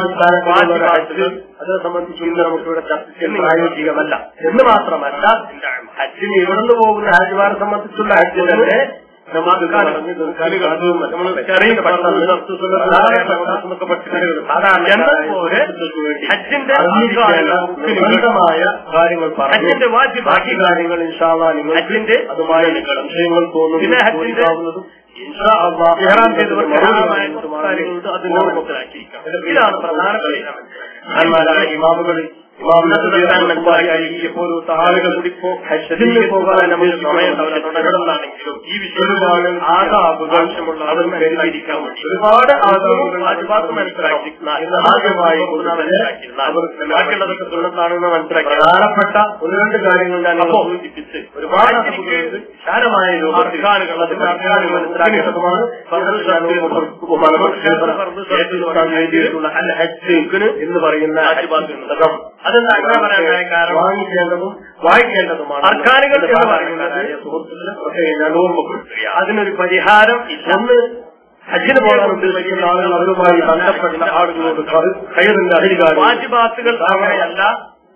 ഹജ്ജ് അതിനെ സംബന്ധിച്ച് ഇന്ന് നമുക്കിവിടെ ചർച്ച പ്രായോഗികമല്ല. എന്ന് മാത്രമല്ല ഹജ്ജിന് ഇവിടുന്ന് പോകുന്ന ഹാജിമാരെ സംബന്ധിച്ചുള്ള ഹജ്ജ് തന്നെ ഹജ്ജിന്റെ കാര്യങ്ങൾ. ഹജ്ജിന്റെ ബാക്കി കാര്യങ്ങൾ ഇൻഷാള്ള നിങ്ങൾ ഹജ്ജിന്റെ അതുമായി സംശയങ്ങൾ തോന്നുന്നു ഹജ്ജിന്റെ ചോദിക്കാവുന്നതും ഇൻഷാ അല്ലാഹ് ഇഹ്റാം ചെയ്തവർ മറുപടി ഹറാമായ പറയുന്നതുമാണ്. കാര്യങ്ങളുണ്ട് അത് നമ്മൾ മനസ്സിലാക്കിയിരിക്കണം ഇതാണ് പ്രധാനപ്പെട്ട മഹാന്മാരായ ഇമാമുകൾ ആളുകൾ കൂടിപ്പോ ഹജ്ജിന് പോകാൻ നമുക്ക് സമയം തുടരുന്നതാണെങ്കിലും ഈ വിഷയത്തിൽ ആദാബുകൾ ആവശ്യമുള്ള അത് കരുതിയിരിക്കാൻ വേണ്ടി ഒരുപാട് ആദാബുകൾ വാജിബാത്ത് മനസ്സിലാക്കി ആദ്യമായി ബാക്കിയുള്ളതൊക്കെ സുന്നത്താണെന്ന് മനസ്സിലാക്കി. പ്രധാനപ്പെട്ട ഒന്ന് രണ്ട് കാര്യങ്ങൾ ഞാൻ സൂചിപ്പിച്ച് ഒരുപാട് രൂപത്തിൽ അർക്കാനുകൾ, അതിന്റെ അർക്കാനുകൾ മനസ്സിലാക്കിയതുമാണ് എന്ന് പറയുന്ന അതെന്താ അങ്ങനെ പറയാനായ കാരണം വാങ്ങിക്കേണ്ടതും വായിക്കേണ്ടതുമാണ് അർക്കാനുകൾ എന്ന് പറയുന്നത് സുഹൃത്തുക്കളെ പ്രത്യേകം ഞാൻ അതിനൊരു പരിഹാരം ഇന്ന് ഒന്ന് ഹജ്ജിന് പോകാൻ ഉദ്ദേശിക്കുന്ന ആളുകൾ അവരുമായി ബന്ധപ്പെട്ട ആളുകളോട് കയറിന്റെ അധികാരം വാജിബാത്തുകൾ അങ്ങനെയല്ല.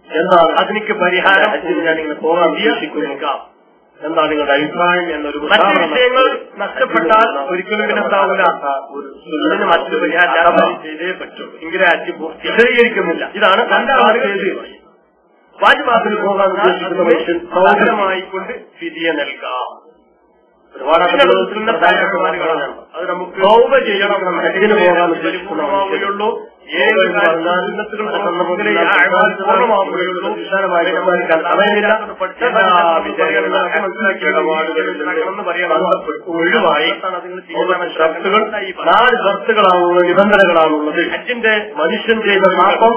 എന്താണ്? അതിനിക്ക് പരിഹാരം ഞാൻ ഇങ്ങനെ പോകാൻ ഉദ്ദേശിക്കുന്നു. എന്താണ് നിങ്ങളുടെ അഭിപ്രായം എന്നൊരു മറ്റു വിഷയങ്ങൾ നഷ്ടപ്പെട്ടാൽ ഒരിക്കലും ഇതിനെന്താവില്ല ഒരു മറ്റൊരു പരിഹാരം ചെയ്തേ പറ്റൂ. എങ്കിലേ അച്ഛ പൂർത്തി വിശദീകരിക്കുന്നില്ല. ഇതാണ് രണ്ടാമത്തേത് വാജിബാത്തിൽ പോകാൻ ഉദ്ദേശിക്കുന്ന മനുഷ്യൻ സൗകര്യമായിക്കൊണ്ട് ഫിദിയ നൽകാം. ഒരുപാട് ആളുകൾ. അത് നമുക്ക് ചെയ്യണം. ഹജ്ജിന് പോകാൻ ഉദ്ദേശിക്കുന്ന ഒഴിവായി ഷർത്തുകൾ നാല് ഷർത്തുകളാണുള്ളത് നിബന്ധനകളാണുള്ളത്. അച്ഛന്റെ മനുഷ്യൻ ചെയ്ത പാപം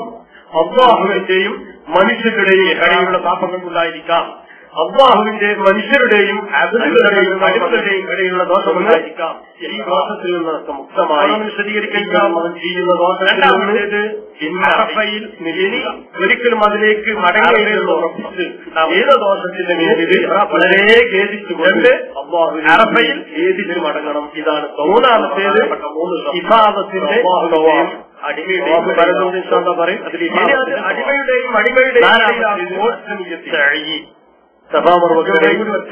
അബ്ബാഹുവിന്റെയും മനുഷ്യരുടെയും ഇടയിലുള്ള പാപങ്ങൾ ഉണ്ടായിരിക്കാം അള്ളാഹുവിന്റെ മനുഷ്യരുടെയും അതിരുകളുടെയും അടിമകളുടെയും ഇടയിലുള്ള ദോഷമുണ്ടായിരിക്കാം ഈ ദോഷത്തിൽ നിന്നൊക്കെ മുക്തമായി വിശദീകരിക്കാം. അവൻ ചെയ്യുന്ന ദോഷം രണ്ടാമത്തേത് ഒരിക്കലും അതിലേക്ക് മടങ്ങിയുള്ള ഉറപ്പിച്ച് ഏത് ദോഷത്തിന്റെ മേലിൽ വളരെ ഖേദിച്ചുകൊണ്ട് അറഫയിൽ ഖേദിച്ച് മടങ്ങണം. ഇതാണ് മൂന്നാമത്തേത് ഇഫാദത്തിന്റെ അടിമയുടെയും പറയും. അതിൽ അടിമയുടെയും അടിമയുടെയും ഇടയിലാകുമ്പോൾ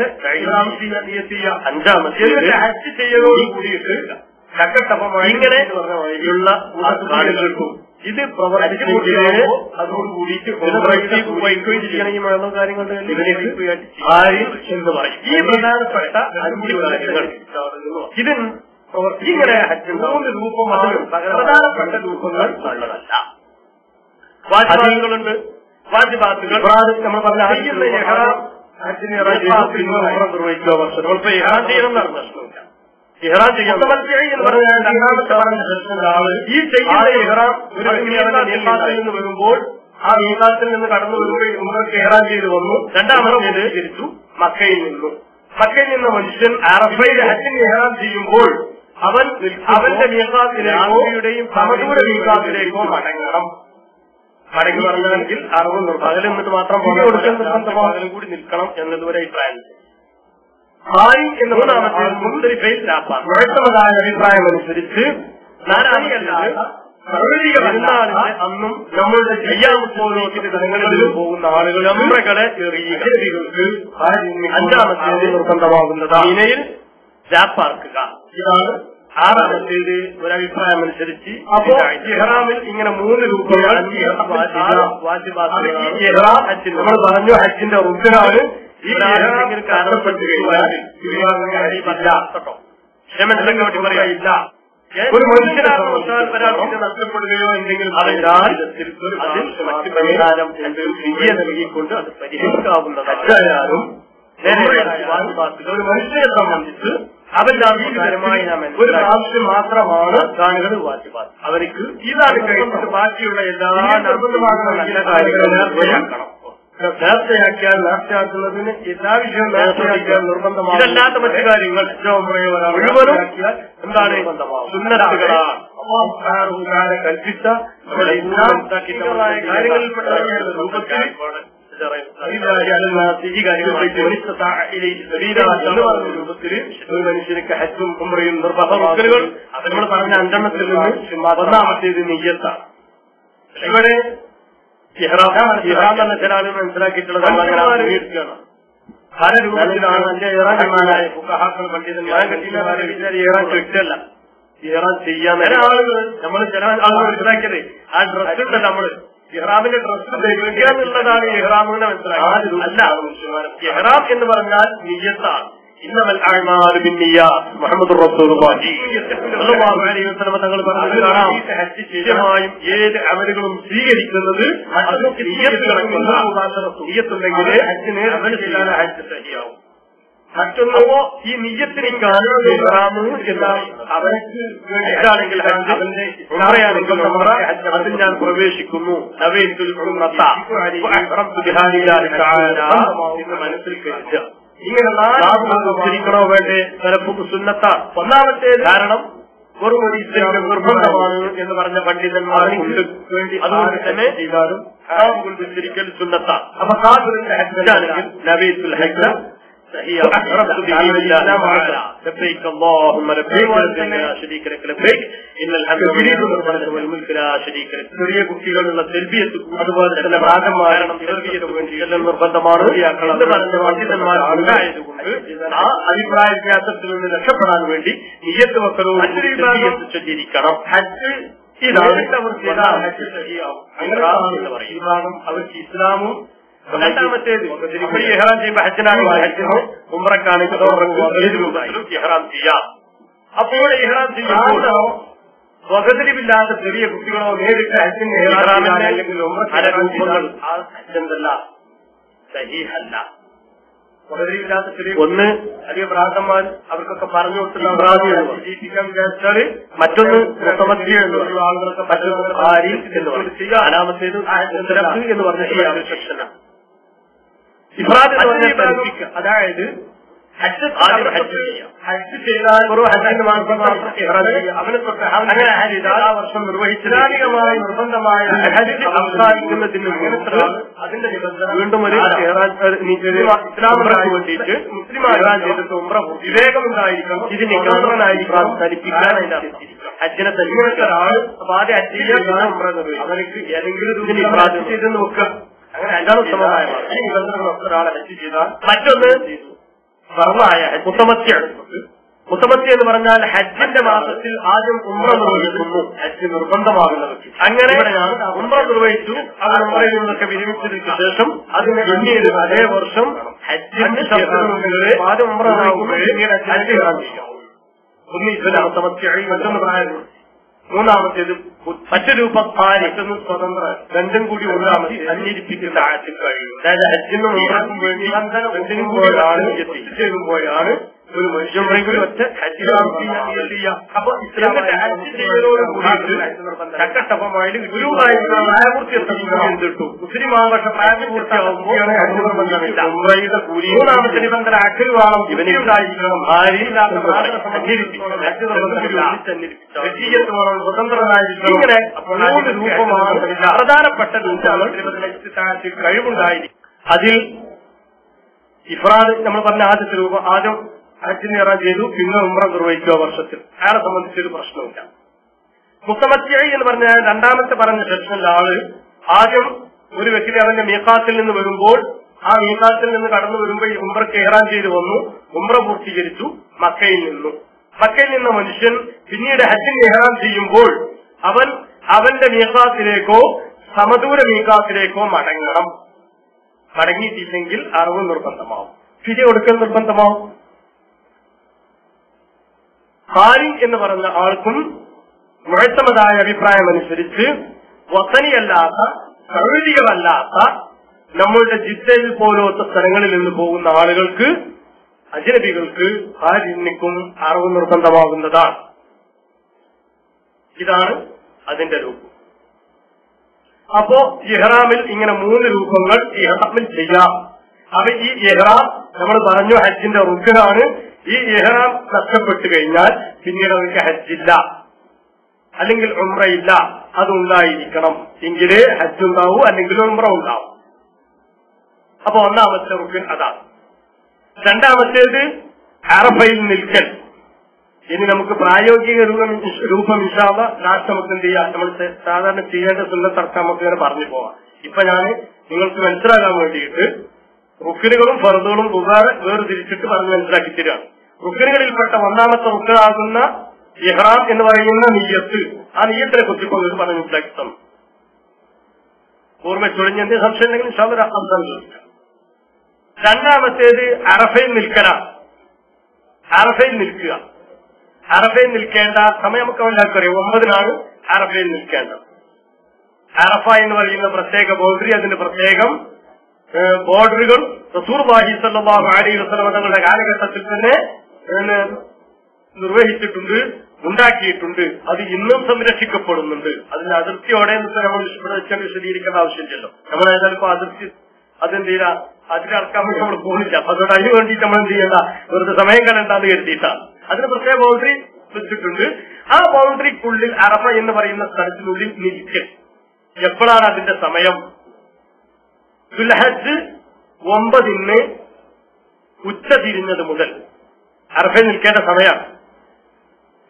അഞ്ചാമത്തെ ഹജ്ജ് ചെയ്യലോട് കൂടിയിട്ട് ചക്കട്ടപ്പമായി ഇങ്ങനെ ഉള്ള ആളുകൾക്കും ഇത് ചെയ്യണമെങ്കിൽ വേണ്ട കാര്യങ്ങളുടെ എന്ന് പറയും. ഈ പ്രധാനപ്പെട്ട അഞ്ച് കാര്യങ്ങൾ. ഇത് ഇങ്ങനെ ഹജ്ജ് മൂന്ന് രൂപമാണ് പ്രധാനപ്പെട്ട രൂപങ്ങൾ ഉള്ളതല്ല. വാജിബാത്തുകളുണ്ട് വാജിബാത്തുകൾ നമ്മൾ പറഞ്ഞ നിർവഹിക്കുക വർഷം ചെയ്യണം പ്രശ്നമില്ല ചെയ്യാം ഈ ചെയ്യുന്ന ഇഹ്റാം വരുമ്പോൾ ആ മീഖാത്തിൽ നിന്ന് കടന്നു വരുമ്പോൾ ഉമ്മക്ക് ഇഹ്റാം ചെയ്ത് വന്നു. രണ്ടാമത് തിരിച്ചു മക്കയിൽ നിന്നു. മക്കയിൽ നിന്ന മനുഷ്യൻ അറഫയിൽ ഹജ്ജിന് ഇഹ്റാൻ ചെയ്യുമ്പോൾ അവൻ അവന്റെ മീഖാത്തിലേക്കോ സമദൂര മീസാത്തിലേക്കോ മടങ്ങണം. മടങ്ങി പറഞ്ഞാണെങ്കിൽ അറിവ് പകൽ എന്നിട്ട് മാത്രം പകലും കൂടി നിൽക്കണം എന്നതുവരെ അഭിപ്രായം മൂന്നാമത്തെ മുന്തിരിഫയിൽ ലാപ്പാണ് വ്യക്തമായ അഭിപ്രായം അനുസരിച്ച് അന്നും നമ്മളുടെ ചെയ്യാൻ സ്ഥലങ്ങളിലും പോകുന്ന ആളുകൾ നമ്മളെ അഞ്ചാമത്തെ നിർബന്ധമാകുന്നതാണ് മീനയിൽ ലാപ്പാർക്കുക ഇതാണ് ആറാമത്തേത് ഒരഭിപ്രായം അനുസരിച്ച് അപ്പോ ഇഹ്റാമിൽ ഇങ്ങനെ മൂന്ന് രൂപങ്ങൾ നമ്മൾ പറഞ്ഞു ഹജ്ജിന്റെ റുക്കിനാണ് ഈ കാരണപ്പെട്ട് കഴിഞ്ഞാൽ പറയില്ല ഒരു മനുഷ്യനെ ഒരാൾക്ക് നഷ്ടപ്പെടുകയോ എന്തെങ്കിലും അതിൽ മറ്റ് പരിഹാരം നൽകിക്കൊണ്ട് അത് പരിഹരിക്കാവുന്നതാണ്. ഒരു മനുഷ്യനെ സംബന്ധിച്ച് നാം ഒരു പ്രാവശ്യം മാത്രമാണ് കാണികൾ വാജിബാത്ത്. അവർക്ക് ഇതാണ് കഴിഞ്ഞിട്ട് ബാക്കിയുള്ള എല്ലാ കാര്യങ്ങളും നേർച്ചയാക്കിയാൽ നേർച്ചയാക്കുന്നതിന് എല്ലാ വിഷയവും നേർച്ചയാക്കിയാൽ നിർബന്ധമാണ് ഇതല്ലാത്ത മറ്റു കാര്യങ്ങൾ മുഴുവനും എന്താണ് സുന്നത്തുകളാണ്. കൽപ്പിച്ച നമ്മുടെ ഇസ്ലാം കാര്യങ്ങളിൽപ്പെട്ട രൂപത്തിൽ രൂപത്തിൽ ഒരു മനുഷ്യർക്ക് ഹജ്ജും നിർബന്ധമാക്കലുകൾ പറഞ്ഞ അഞ്ചെണ്ണത്തിൽ നിന്ന് ഒന്നാമത്തേത് നെയ്യത്താണ് ഇവിടെ ഇഹ്റാം എന്ന മനസ്സിലാക്കിയിട്ടുള്ളത് പല രൂപത്തിലാണ് എന്റെ ഇറാൻ ചോദിച്ചല്ല ഇഹ്റാം ചെയ്യാൻ ആളുകൾ നമ്മൾ ചില ആളുകൾ മനസ്സിലാക്കിയത്. ആ ഡ്രസ്സുണ്ട് നമ്മൾ ഇഹ്റാമിന്റെ ഡ്രസ് ധരിക്കുക എന്നുള്ളതാണ് ഇഹ്റാമിനെ മനസ്സിലാക്കിയത് അല്ല ഇഹ്റാം എന്ന് പറഞ്ഞാൽ നിയ്യത്താണ് ഇന്നമൽ അഅ്മാലു ബിന്നിയ്യാത്ത് മുഹമ്മദ് റസൂലുള്ളാഹി. സ്വല്ലല്ലാഹു അലൈഹി വസല്ലം തങ്ങൾ പറഞ്ഞത് കാണാം നിശ്ചയമായും ഏത് അമലുകളും സ്വീകരിക്കുന്നത് അത് നിയ്യത്ത് കിടക്കുന്ന നിയ്യത്തുണ്ടെങ്കിൽ ഹജ്ജിന് അമൽ ചെയ്യാൻ ഹജ്ജ് സഹിയാവും മറ്റൊന്നോ ഈ നിയ്യത്തിന് കാണുന്നത് ഹജ്ജാണെങ്കിൽ ഹജ്ജ് അതിൽ ഞാൻ പ്രവേശിക്കുന്നു. നവേത്തുൽ എന്ന് മനസ്സിൽ കരുതുക. ഇങ്ങനെ ഉച്ചരിക്കണോ വേണ്ടേ? ചിലപ്പോൾ സുന്നത്താണ്. ഒന്നാമത്തെ കാരണം വെറും ഒരു ഇസ്ലാമിന്റെ നിർബന്ധമാണ് എന്ന് പറഞ്ഞ പണ്ഡിതന്മാർ അതുകൊണ്ട് തന്നെ ചെയ്താലും ഉച്ചരിക്കൽ സുന്നത്താണ്. അപ്പൊ കാബിറിന്റെ ഹജ്ജാണെങ്കിൽ ഹജ്ജ്. أحرمت به لله تعالى لبيك اللهم لبيك لبيك لا شريك لك لبيك إن الحمد لله والملك لا شريك لك ചെറിയ കുട്ടികളുള്ള തെൽബിയത്ത് അതുപോലെ തന്നെ പ്രാതമാരണം തെൽബിയത്ത് വേണ്ടി എല്ലാം നിർബന്ധമാണ് എന്ന് പറഞ്ഞ പണ്ഡിതന്മാർ ഉണ്ടായതുകൊണ്ട് ആ അഭിപ്രായ വ്യത്യാസത്തിൽ നിന്ന് രക്ഷപ്പെടാൻ വേണ്ടി നിയ്യത്ത് വെക്കലോട് തെൽബിയത്ത് ചൊല്ലിയിരിക്കണം ഹജ്ജ് ഇതാണ് അവർ ചെയ്താൽ ഹജ്ജ് ശരിയാവും എന്ന് പറയും അവർക്ക് ഇസ്ലാമും രണ്ടാമത്തേത് നമ്മൾ ഇഹ്റാം ചെയ്യുമ്പോൾ ഹജ്ജിനാണ് ഹജ്ജിന് ഉമ്രക്കാണെങ്കിൽ ഇഹ്റാം ചെയ്യാം. അപ്പോൾ ഇഹ്റാം ചെയ്യുമ്പോൾ സ്വതന്ത്രമില്ലാത്ത ചെറിയ കുട്ടികളോ നേരിട്ട് ഹജ്ജിന്റെ ഇഹ്റാമിന്റെ അല്ലെങ്കിൽ പല രൂപങ്ങൾ ആ ഹജ്ജെന്തല്ല സഹീഹല്ല. സ്വതന്ത്രമില്ലാത്ത ചെറിയ ഒന്ന് അധിക ഭ്രാന്തന്മാർ അവർക്കൊക്കെ പറഞ്ഞു കൊടുത്തുള്ള ജീവിക്കാൻ വിചാരിച്ചാൽ മറ്റൊന്ന് മുഖമന്ത്രി എന്ന് പറയുന്ന ആളുകളൊക്കെ മറ്റൊന്ന് ഭാര്യ എന്ന് പറയും നാലാമത്തേത് എന്ന് പറഞ്ഞ ഈ സെക്ഷനാണ് ഇഫ്രാദ് എന്ന് പറഞ്ഞാൽ പഠിപ്പിക്കുക അതായത് ഹജ്ജ് ആദ്യം ഹജ്ജ് ചെയ്യാം. ഹജ്ജ് ചെയ്താൽ ഹജ്ജിന് മാത്രം അവനെ തൊട്ട് അങ്ങനെ ചെയ്താൽ ആ വർഷം നിർവഹിച്ച ഇസ്ലാമികമായ നിർബന്ധമായ ഹജ്ജ് അവസാനിക്കുന്നതിന് മുമ്പ് അതിന്റെ നിബന്ധന വീണ്ടും ഒരു ഇസ്ലാമിന് വേണ്ടിയിട്ട് മുസ്ലിം ഇഹ്റാൻ ചെയ്തിട്ട് ഉമ്ര വിവേകമുണ്ടായിരിക്കണം ഇതിന് നിഗന്ധനായിരിക്കണം ധരിപ്പിക്കാൻ അതിന്റെ ഹജ്ജിനെ തന്നെ ഒരാൾ അപ്പൊ ആദ്യം ഹജ്ജ് ചെയ്യാൻ പിന്നെ ഉമ്ര നിർവഹിക്കും. അവർക്ക് ഏതെങ്കിലും ഇതിന് ഇഫ്രാദ് നോക്കുക. വെക്കുക അങ്ങനെ അഞ്ചാം ഉത്തമമായ ഒരാളെ ഹജ്ജ് ചെയ്താൽ മറ്റൊന്ന് ഫർമായ മുത്തമത്യാണ് മുത്തമത്തി എന്ന് പറഞ്ഞാൽ ഹജ്ജിന്റെ മാസത്തിൽ ആദ്യം ഉമ്ര നിർവഹിക്കുന്നു. ഹജ്ജ് നിർബന്ധമാകുന്നത് അങ്ങനെ ഉമ്ര നിർവഹിച്ചു. അത് ഉമ്രയിൽ നിന്നൊക്കെ വിരമിച്ചതിനു ശേഷം അതിന് പിന്നീട് അതേ വർഷം ഹജ്ജിന്റെ ആദ്യം ഉമ്ര നിർവഹിക്കുമ്പോഴേ ഹജ്ജ് ഇറാൻ ചെയ്യാം ഒന്ന് ഇസ്ലാം മുത്തമത്തിയായി മറ്റൊന്ന് പ്രായം മൂന്നാമത്തേത് മറ്റൊരു ഭാര്യ സ്വതന്ത്ര രണ്ടും കൂടി ഒന്നാമത് അന്വേഷിപ്പിക്കുന്ന ആറ്റിൽ കഴിയും അതായത് അച്ഛനും വേണ്ടി രണ്ടിനും പോയാണ് എത്തിച്ചേരുമ്പോഴാണ് ഒരു മനുഷ്യൻ ഒറ്റ അപ്പൊ ഇസ്ലാമിന്റെ മുസ്ലിം കൂലി മൂന്നാമത്തെ നിബന്ധന ഭാര്യയില്ലാത്ത സ്വതന്ത്രനായിരിക്കണം ഇങ്ങനെ മൂന്ന് രൂപമാണ് പ്രധാനപ്പെട്ട രൂപമാണ് കഴിവുണ്ടായിരിക്കും അതിൽ ഇഫ്രാദ് നമ്മൾ പറഞ്ഞ ആദ്യത്തെ രൂപം ആദ്യം ഹജ്ജിന് ഇറാൻ ചെയ്തു പിന്നെ ഉമ്ര നിർവഹിക്കുക വർഷത്തിൽ. അയാളെ സംബന്ധിച്ചൊരു പ്രശ്നമില്ല മുത്തമത്തിയായി എന്ന് പറഞ്ഞ രണ്ടാമത്തെ പറഞ്ഞ സെക്ഷനിലെ ആൾ ആദ്യം ഒരു വ്യക്തി അവന്റെ മീക്കാത്തിൽ നിന്ന് വരുമ്പോൾ ആ മീഖാത്തിൽ നിന്ന് കടന്നു വരുമ്പോൾ ഈ ഉമ്രക്ക് ഇഹ്റാൻ ചെയ്തു വന്നു. ഉമ്ര പൂർത്തീകരിച്ചു മക്കയിൽ നിന്നു. മക്കയിൽ നിന്ന മനുഷ്യൻ പിന്നീട് ഹജ്ജിന് ഇഹ്റാൻ ചെയ്യുമ്പോൾ അവൻ അവന്റെ മീഖാത്തിലേക്കോ സമദൂര മീക്കാത്തിലേക്കോ മടങ്ങണം. മടങ്ങിയിട്ടില്ലെങ്കിൽ അറിവ് നിർബന്ധമാവും. ഫിജ കൊടുക്കൽ നിർബന്ധമാവും. ഹാരി എന്ന് പറഞ്ഞ ആൾക്കും മുഴത്തമതായ അഭിപ്രായം അനുസരിച്ച് വസനിയല്ലാത്ത കൗതികമല്ലാത്ത നമ്മളുടെ ജിദ്ദയിൽ പോലത്തെ സ്ഥലങ്ങളിൽ നിന്ന് പോകുന്ന ആളുകൾക്ക് അജനബികൾക്ക് ഹാരിക്കും അറിവ് നിർബന്ധമാകുന്നതാണ്. ഇതാണ് അതിന്റെ രൂപം. അപ്പോ ഇഹ്റാമിൽ ഇങ്ങനെ മൂന്ന് രൂപങ്ങൾ ഇഹ്റാമിൽ ചെയ്യാം. അപ്പൊ ഈ ഇഹ്റാം നമ്മൾ പറഞ്ഞു ഹജ്ജിന്റെ റുക്കനാണ് ഈ ഇഹ്റാം നഷ്ടപ്പെട്ടു കഴിഞ്ഞാൽ പിന്നീട് അവർക്ക് ഹജ്ജില്ല. അല്ലെങ്കിൽ ഉംറയില്ല. അതുണ്ടായിരിക്കണം എങ്കിലേ ഹജ്ജ് ഉണ്ടാവൂ അല്ലെങ്കിൽ ഉംറ ഉണ്ടാവും. അപ്പൊ ഒന്നാമത്തെ റുക്കിൻ അതാണ് രണ്ടാമത്തേത് അറഫയിൽ നിൽക്കൽ. ഇനി നമുക്ക് പ്രായോഗിക രൂപം രൂപം ഇൻഷാള്ള ലാസ്റ്റ് നമുക്ക് എന്ത് ചെയ്യാം? നമ്മൾ സാധാരണ ചെയ്യേണ്ട സുന്നത്തടക്കം നമുക്ക് ഇങ്ങനെ പറഞ്ഞു പോവാം. ഇപ്പൊ ഞാൻ നിങ്ങൾക്ക് മനസ്സിലാക്കാൻ വേണ്ടിയിട്ട് റുക്കിനുകളും ഫറുദുകളും വേറെ വേർതിരിച്ചിട്ട് പറഞ്ഞ് മനസ്സിലാക്കി തരികയാണ് റുക്കിനുകളിൽപ്പെട്ട ഒന്നാമത്തെ റുക്കനാകുന്ന ഇഹ്റാം എന്ന് പറയുന്ന നീയത്ത്. ആ നീയത്തിനെ കുറിച്ച് ഇപ്പോൾ പറഞ്ഞു വ്യക്തം. ഓർമ്മ ചൊളിഞ്ഞ എന്ത് സംശയം ഉണ്ടെങ്കിലും ചോദിക്കാം രണ്ടാമത്തേത് അറഫയിൽ നിൽക്കല. അറഫയിൽ നിൽക്കുക. അറഫയിൽ നിൽക്കേണ്ട സമയം നമുക്ക് എല്ലാവർക്കും അറിയാം. ഒമ്പതിനാണ് അറഫയിൽ നിൽക്കേണ്ടത് അറഫ എന്ന് പറയുന്ന പ്രത്യേക ബോർഡറി അതിന്റെ പ്രത്യേകം ബോർഡറുകൾ റസൂർ ബാഹി സല്ലാഹു അലൈഹി തങ്ങളുടെ കാലഘട്ടത്തിൽ തന്നെ നിർവഹിച്ചിട്ടുണ്ട് ഉണ്ടാക്കിയിട്ടുണ്ട്. അത് ഇന്നും സംരക്ഷിക്കപ്പെടുന്നുണ്ട്. അതിന്റെ അതിർത്തിയോടെ നമ്മൾ ഇവിടെ വിശദീകരിക്കേണ്ട ആവശ്യമില്ലല്ലോ. നമ്മൾ ചിലപ്പോ അതിർത്തി അതെന്ത് ചെയ്യില്ല അതിനടക്കാൻ വേണ്ടി നമ്മൾ പോകുന്നില്ല. അപ്പൊ അതുകൊണ്ട് അതിന് വേണ്ടിയിട്ട് നമ്മൾ എന്ത് ചെയ്യണ്ട? വെറുതെ സമയം കലണ്ടാന്ന് കരുതിയിട്ടാണ് അതിന് പ്രത്യേക ബൗണ്ടറി വെച്ചിട്ടുണ്ട്. ആ ബൗണ്ടറിക്കുള്ളിൽ അറബ എന്ന് പറയുന്ന സ്ഥലത്തിനുള്ളിൽ നിൽക്കൽ. എപ്പോഴാണ് അതിന്റെ സമയം? ദുൽഹജ് ഒമ്പതിന് ഉച്ച തിരിഞ്ഞത് മുതൽ. അറഫയിൽ നിൽക്കേണ്ട സമയമാണ്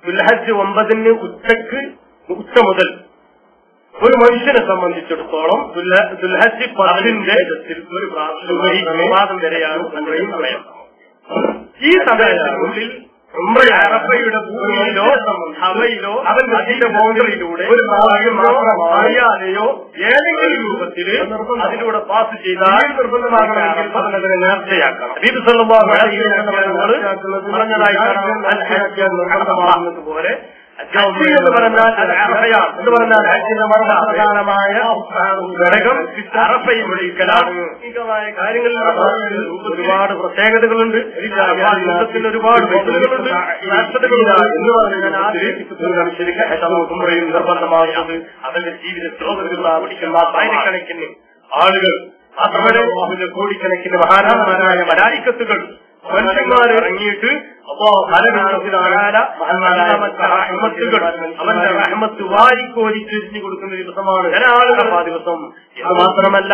ദുൽഹജ് ഒമ്പതിന് ഉച്ചയ്ക്ക് ഉച്ച മുതൽ. ഒരു മനുഷ്യനെ സംബന്ധിച്ചിടത്തോളം ദുൽഹ- ദുൽഹജ് പത്തിന്റെ ഒരു പ്രാവശ്യം വരെയാണ് സമയം. ഈ സമയത്തിനുള്ളിൽ ഉംറ അറഫയുടെ ഭൂമിയിലോ ഹവയിലോ അവൻ അതിന്റെ ബൗണ്ടറിയിലൂടെ ഒരു അറിയാതെയോ ഏതെങ്കിലും രൂപത്തിൽ അതിലൂടെ പാസ് ചെയ്താൽ നിർബന്ധമാകണമെങ്കിൽ അതിനെ നേർച്ചയാക്കണം ഇത് സ്വന്തമാകുന്നത് പറഞ്ഞതായി നിർബന്ധമാകുന്നത് പോലെ ഹജ്ജ് എന്ന് പറഞ്ഞാൽ അത് അറഫയാണ്. എന്ന് പറഞ്ഞാൽ ഹജ്ജിന്റെ മർമ്മപ്രധാനമായ ഘടകം അറഫയിൽ വിളിക്കലാണ് ായ കാര്യങ്ങളിൽ ഒരുപാട് പ്രത്യേകതകളുണ്ട്. യുദ്ധത്തിൽ ഒരുപാട് സാക്ഷരതകളുണ്ട് എന്ന് പറഞ്ഞാൽ ശരിക്കും ഹജ്ജും നിർബന്ധമാകുന്നത് അവന്റെ ജീവിത ആയിരക്കണക്കിന് ആളുകൾ. മാത്രമല്ല കോടിക്കണക്കിന് മഹാനാന്മാരായ മലായിക്കത്തുകൾ മനുഷ്യന്മാർ ഇറങ്ങിയിട്ട് അപ്പോ റഹ്മത്തുകൾ അവന്റെ റഹ്മത്ത് വാരിക്കോരി തിരിഞ്ഞു കൊടുക്കുന്ന ദിവസമാണ് ആളുകൾ ആ ദിവസം. എന്ന് മാത്രമല്ല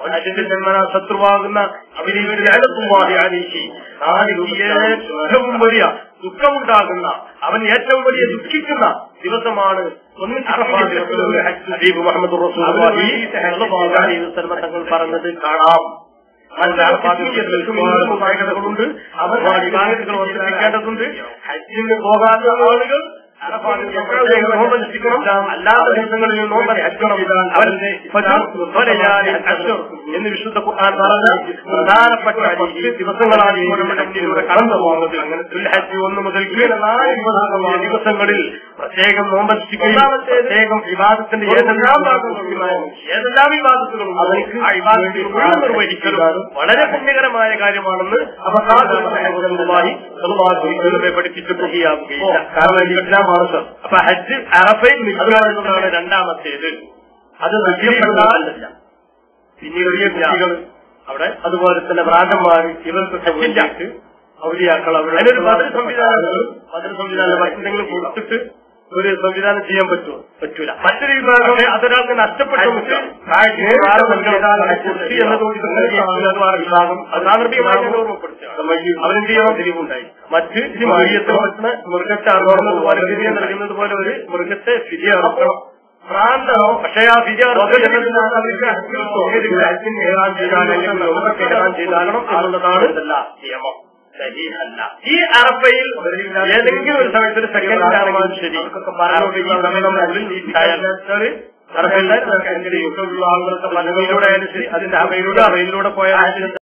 മനുഷ്യന്റെ ജന്മന ശത്രുവാകുന്ന ഏറ്റവും വലിയ ദുഃഖമുണ്ടാകുന്ന അവൻ ഏറ്റവും വലിയ ദുഃഖിക്കുന്ന ദിവസമാണ് ഹബീബ് മുഹമ്മദ് വസല്ലം തങ്ങൾ പറഞ്ഞത് കാണാം. ുണ്ട് അവർ വിഭാഗങ്ങൾ വർദ്ധിപ്പിക്കേണ്ടതുണ്ട് ഹജ്ജിന് പോകാത്ത ആളുകൾ നോമ്പനുഷ്ഠിക്കണം അല്ലാത്ത ദിവസങ്ങളിൽ അവരുടെ എന്ന് വിശുദ്ധ ഖുർആൻ പറഞ്ഞ പ്രധാനപ്പെട്ട ദിവസങ്ങളാണ് നമ്മുടെ കടന്നു പോകുന്നത്. അങ്ങനെ ഒന്ന് മുതൽ ദിവസങ്ങളിൽ പ്രത്യേകം നോമ്പനുഷ്ഠിക്കുകയും പ്രത്യേകം വിവാദത്തിന്റെ ഏതെല്ലാം ഏതെല്ലാം വിവാദത്തിലും അവർക്ക് ആ വിവാദത്തിൽ നിർവഹിക്കലും വളരെ പുണ്യകരമായ കാര്യമാണെന്ന് അപകാശമായി പഠിപ്പിച്ചു പൂർത്തിയാവുകയില്ല കാരണം സർ അപ്പൊ ഹജ്ജ് അറഫയിൽ നിൽക്കുക എന്നതാണ് രണ്ടാമത്തേത്. അത് നഷ്ടപ്പെടാനല്ല പിന്നീട് വലിയ കുട്ടികൾ അവിടെ അതുപോലെ തന്നെ ഭ്രാന്തന്മാർ ഇവർക്കൊക്കെ വേണ്ടിയിട്ട് ഔലിയാക്കൾ അവരുടെ അതിനൊരു ബദൽ സംവിധാനങ്ങൾ ബദൽ സംവിധാനം മറ്റെന്തെങ്കിലും കൊടുത്തിട്ട് ഒരു സംവിധാനം ചെയ്യാൻ പറ്റുമോ? പറ്റൂല. മറ്റൊരു വിഭാഗം അതൊരാൾക്ക് നഷ്ടപ്പെട്ടു. വിഭാഗം അത് സാന്ദർഭികമായി ഓർമ്മപ്പെടുത്തുക. അവരെന്ത് ചെയ്യണം? തിരിവുണ്ടായി. മറ്റ് പറ്റുന്ന മൃഗത്തെ പോലെ നൽകുന്നത് പോലെ ഒരു മൃഗത്തെ ഫിരിയ അറക്കണം പക്ഷേ ആ ഫിരിയ ചെയ്താകണം എന്നുള്ളതാണ് നിയമം. ഈ അറപ്പയിൽ ഏതെങ്കിലും ഒരു സമയത്ത് ഒരു സെക്കൻഡിലാണെങ്കിലും ശരി. ശരി അതിന്റെ അവയിലൂടെ പോയാൽ